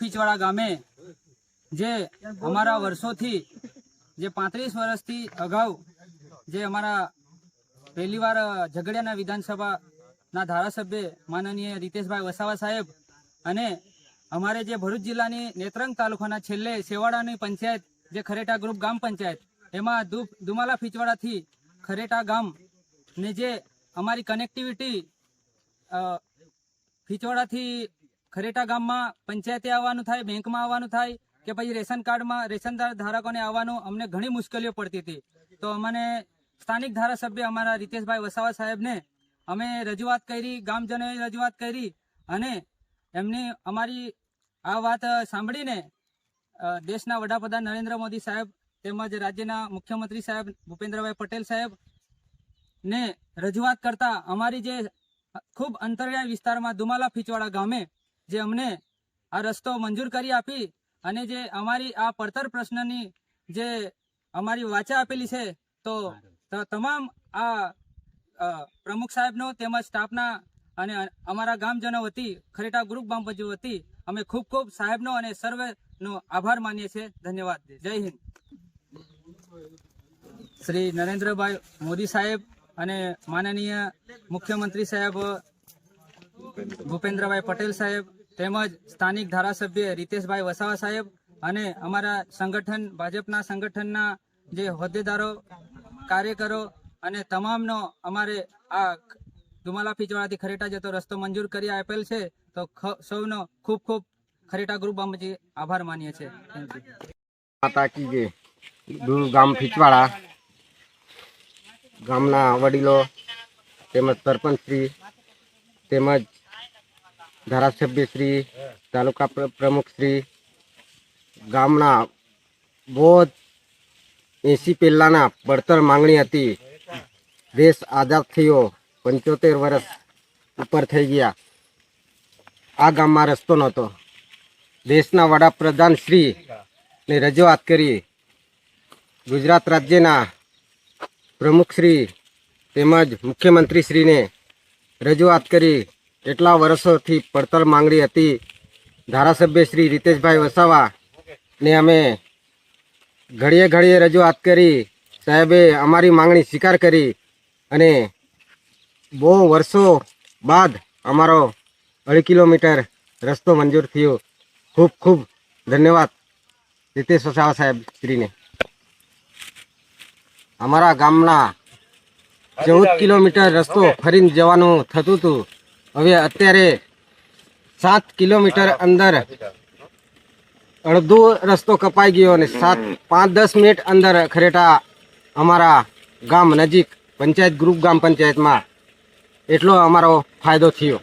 પીચવાડા ગામે જે અમારા વર્ષોથી, જે પાંત્રીસ વર્ષથી અગાઉ જે અમારા પહેલીવાર ઝઘડિયાના વિધાનસભાના ધારાસભ્ય માનનીય રીતેશભાઈ વસાવા સાહેબ અને અમારે જે ભરૂચ જિલ્લાની નેત્રંગ તાલુકાના છેલ્લે સેવાડાની પંચાયત, જે ખરેટા ગ્રુપ ગામ પંચાયત, એમાં દુપ દુમાલા ફીચવાડાથી ખરેટા ગામ ને જે અમારી કનેક્ટિવિટી ફીચવાડાથી ખરેટા ગામમાં પંચાયતે આવવાનું થાય, બેંકમાં આવવાનું થાય કે પછી રેશન કાર્ડમાં રેશન ધારકોને આવવાનું અમને ઘણી મુશ્કેલીઓ પડતી હતી. તો અમને સ્થાનિક ધારાસભ્ય અમારા રીતેશભાઈ વસાવા સાહેબને અમે રજૂઆત કરી, ગામજનોએ રજૂઆત કરી અને એમની અમારી આ વાત સાંભળીને દેશના વડાપ્રધાન નરેન્દ્ર મોદી સાહેબ તેમજ રાજ્યના મુખ્યમંત્રી સાહેબ ભૂપેન્દ્રભાઈ પટેલ સાહેબ ને રજૂઆત કરતા અમારી જે ખૂબ અંતરિયાળ વિસ્તારમાં દુમાલા ફીચવાડા ગામે જે અમને આ રસ્તો મંજૂર કરી આપી અને જે અમારી આ પડતર પ્રશ્નની જે અમારી વાચા આપેલી છે, તો તમામ આ પ્રમુખ સાહેબનો તેમજ સ્ટાફના અને અમારા ગામજનો વતી, ખરેટા ગ્રુપ ગામ પંચાયત વતી, અમે ખૂબ ખૂબ સાહેબનો અને સર્વેનો આભાર માનીએ છીએ. ધન્યવાદ. જય હિન્દ. શ્રી નરેન્દ્રભાઈ મોદી સાહેબ અને માનનીય મુખ્યમંત્રી સાહેબ, ભૂપેન્દ્રભાઈ પટેલ સાહેબ તેમજ સ્થાનિક ધારાસભ્ય રીતેશભાઈ વસાવા સાહેબ અને અમારા સંગઠન, ભાજપના સંગઠનના જે હોદ્દેદારો, કાર્યકરો અને તમામનો અમારે આ દુમાલા ફીચવાડાથી ખરેટા જતો રસ્તો મંજૂર કરી આપેલ છે, તો સૌનો ખૂબ ખૂબ ખરેટા ગ્રુપ અમજી આભાર માનીએ છીએ. માતા કી ગામ ફીચવાડા ગામના વડીલો તેમજ સરપંચશ્રી તેમજ ધારાસભ્યશ્રી તાલુકા પ્ર- પ્રમુખશ્રી ગામના બહુ એંસી પહેલાંના પડતર માંગણી હતી. દેશ આઝાદ થયો, પંચોતેર વર્ષ ઉપર થઈ ગયા. આ ગામમાં રસ્તો નહોતો. દેશના વડાપ્રધાન શ્રી ને રજૂઆત કરી. ગુજરાત રાજ્યના પ્રમુખશ્રી તેમજ મુખ્યમંત્રીશ્રીને રજૂઆત કરી. કેટલા વર્ષોથી પડતર માંગણી હતી ધારાસભ્ય શ્રી રીતેશભાઈ વસાવા ને અમે ઘડીએ ઘડીએ રજૂઆત કરી, સાહેબે અમારી માંગણી સ્વીકાર કરી અને બહુ વર્ષો બાદ અમારો અઢી કિલોમીટર રસ્તો મંજૂર થયો. ખૂબ ખૂબ ધન્યવાદ રીતેશ વસાવા સાહેબ શ્રીને. અમારા ગામના ચૌદ કિલોમીટર રસ્તો ફરીને જવાનું થતું હતું. હવે અત્યારે સાત કિલોમીટર અંદર અડધો રસ્તો કપાઈ ગયો અને સાત પાંચ દસ મિનિટ અંદર ખરેટા અમારા ગામ નજીક પંચાયત, ગ્રુપ ગામ પંચાયતમાં એટલો અમારો ફાયદો થયો.